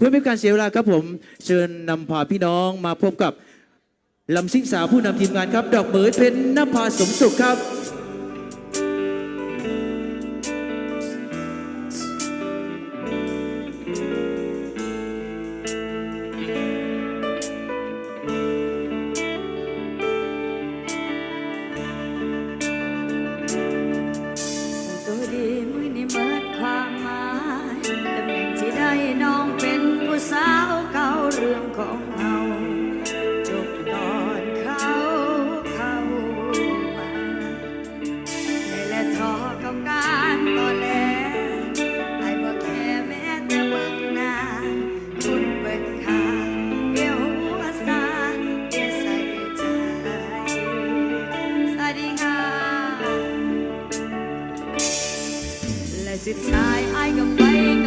เพื่อไม่ให้การเสียเวลาครับผม เชิญนำพาพี่น้องมาพบกับลำซิ่งสาวผู้นำทีมงานครับ ดอกเหมยเพนนภาสมสุขครับ sitzt nahe eingeweiht.